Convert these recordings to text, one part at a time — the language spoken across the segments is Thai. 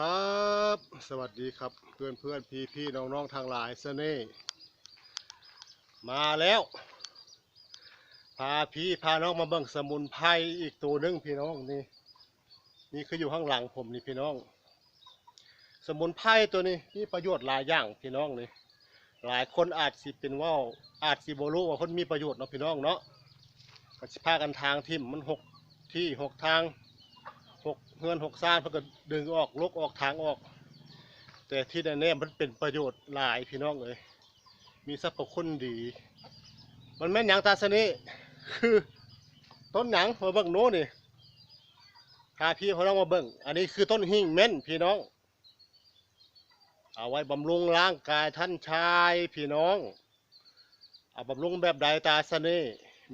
ครับ สวัสดีครับเพื่อนเพื่อนพี่พี่น้องน้องทางหลายเสน่ห์มาแล้ว พาพี่พาน้องมาเบิ่งสมุนไพรอีกตัวหนึงพี่น้องนี่ นี่คืออยู่ข้างหลังผมนี่พี่น้อง สมุนไพรตัวนี้มีประโยชน์หลายอย่างพี่น้องนี่ หลายคนอาจสิเป็นว่าวอาจสิบรู้ว่าคนมีประโยชน์เนาะพี่น้องเนาะก็สิพากันทางทิมมันหกที่หกทาง หกเงินหกซ่านเพื่อดึงออกลกออกทางออก แต่ที่แน่ๆมันเป็นประโยชน์หลายพี่น้องเลยมีสรรพคุณดี มันแม่นหยังตาสนี่คือต้นหนังมาเบิ่งโน้นี่พาพี่เขาต้องมาเบิ่งอันนี้คือต้นหิ่งเม่นพี่น้อง เอาไว้บำรุงร่างกายท่านชายพี่น้อง เอาบำรุงแบบใดตาสนี่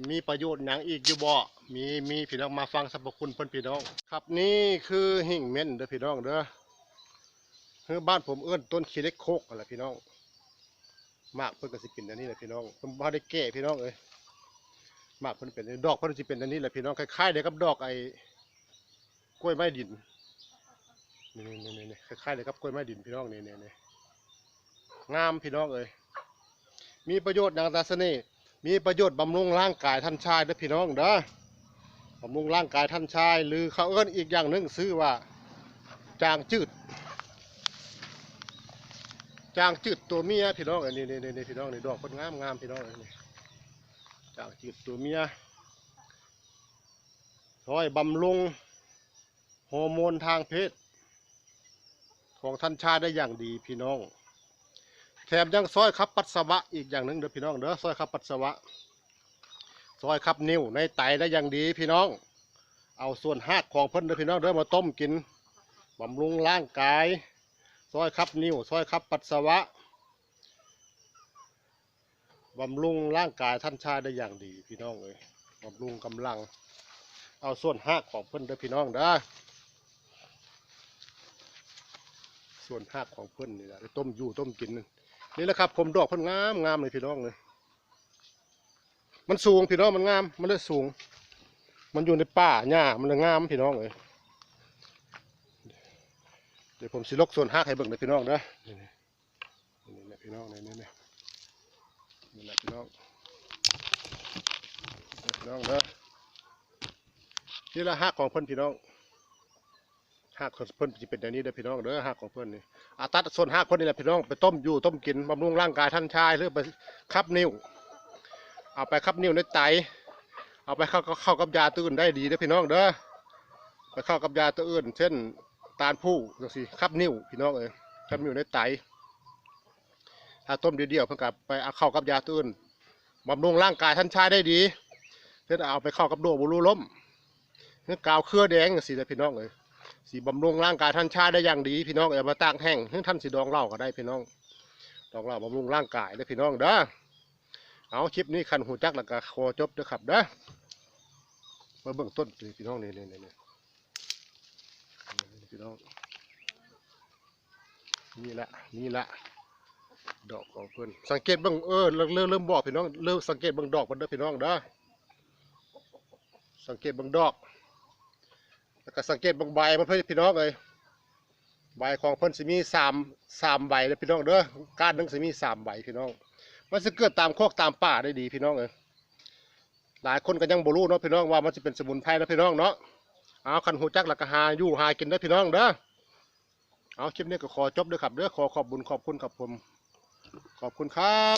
มีประโยชน์หนังอีกอยู่บ่ มีมีพี่น้องมาฟังสรรพคุณเพิ่นพี่น้องครับนี่คือหิ่งเม่นเด้อพี่น้องเด้อคือบ้านผมเอื้อนต้นขี้เล็กโคกอะไรพี่น้อง มากเพิ่นก็สิเป็นอันนี้แหละพี่น้องเพิ่นบ่ได้แก่พี่น้องเอ้ยมากเพิ่นเป็นดอกเพิ่นสิเป็นอันนี้แหละพี่น้องคล้ายๆเดียวกับดอกไอ้กล้วยไม้ดินนี่นี่นี่นี่คล้ายๆเดียวกับกล้วยไม้ดินพี่น้องนี่นี่นี่งามพี่น้องเอ้ยมีประโยชน์ดังตาเสน่ห์มีประโยชน์บำรุงร่างกายท่านชายเด้อพี่น้องเด้อ บำรุงร่างกายท่านชาย หรือเขาเอิ้นอีกอย่างหนึ่งชื่อว่า จางจืด จางจืดตัวเมียพี่น้องอันนี้นี่นี่นี่พี่น้องนี่ดอกคนงามงามพี่น้องอันนี้จางจืดตัวเมียช่วยบำรุงฮอร์โมนทางเพศ ของท่านชายได้อย่างดีพี่น้อง แถมยังซอยขับปัสสาวะอีกอย่างหนึ่งเด้อพี่น้องเด้อซอยขับปัสสาวะ ซอยขับนิ้วในไตได้อย่างดีพี่น้อง เอาส่วนหากของเพิ่นเด้อพี่น้องเด้อมาต้มกินบำรุงร่างกาย ซอยขับนิ้ว ซอยขับปัสสาวะบำรุงร่างกายท่านชายได้อย่างดีพี่น้องเอ้ยบำรุงกำลัง เอาส่วนหักของเพิ่นเด้อพี่น้องเด้อส่วนหักของเพิ่นนี่แหละไปต้มอยู่ต้มกินนั่นนี่แหละครับผมดอกเพิ่นงามงามเลยพี่น้องเลย มันสูงพี่น้องมันงามมันเลยสูง มันอยู่ในป่าหญ้ามันเลยงามพี่น้องเลยเดี๋ยวผมสิลกส่วนหักให้เบิ่งเด้อพี่น้องเด้อนี่นี่นี่พี่น้องนี่นี่นี่นี่แหละพี่น้องนี่พี่น้องเด้อนี่ละหักของเพิ่อนพี่น้องหักของเพิ่อนจะเป็นอย่างนี้เด้อพี่น้องเด้อหักของเพิ่อนนี่อาตัดส่วนหักเพิ่นนี่แหละพี่น้องไปต้มอยู่ต้มกินบำรุงร่างกายท่านชายหรือไปคับนิ้ว เอาไปคับนิ้วในไต เอาไปเข้าเข้ากับยาตื่นได้ดีเด้อพี่น้องเด้อไปเข้ากับยาตัวอื่น เช่นตาลผู้จังซี่คับนิ้วพี่น้องเอ้ยคับนิ้วในไตถ้าต้มเดียวๆเพิ่นกับไปเอาเข้ากับยาตัวอื่นบำรุงร่างกายท่านชายได้ดีเช่นเอาไปเข้ากับโดบุรุล้มเรือกาวเครือแดงจังซี่แหละพี่น้องเอ้ยสีบำรุงร่างกายท่านชายได้อย่างดี พี่น้องเอามาตากแห้งเพื่อท่านสีดองเหล้าก็ได้พี่น้องดองเหล้าบำรุงร่างกายเด้พี่น้องเด้อ เอาคลิปนี้คันหูจักแล้วก็ขอจบเด้อครับเด้อมาเบิ่งต้นพี่น้องนี่นี่นี่นี่พี่น้องนี่แหละนี่แหละดอกของเพิ่นสังเกตบิ่งเออเริ่มเริ่มบอกพี่น้องเริ่มสังเกตบิ่งดอกมันเด้อพี่น้องเด้อสังเกตบิ่งดอก แล้วก็สังเกตบิ่งใบมันเพิ่นพี่น้องเอ้ยใบของเพิ่นสิมีสามสามใบเด้อพี่น้องเด้อก้านหนึงสิมีสามใบพี่น้อง มันจะเกิดตามโคกตามป่าได้ดีพี่น้องเอ้ยหลายคนก็ยังบรู้เนาะพี่น้องว่ามันจะเป็นสมุนไพรนะพี่น้องเนาะเอาคันหูจักหลักหาอยู่หากินได้พี่น้องเด้อเอาคลิปนี้ก็ขอจบด้วยครับเด้อขอขอบบุญขอบคุณครับผมขอบคุณครับ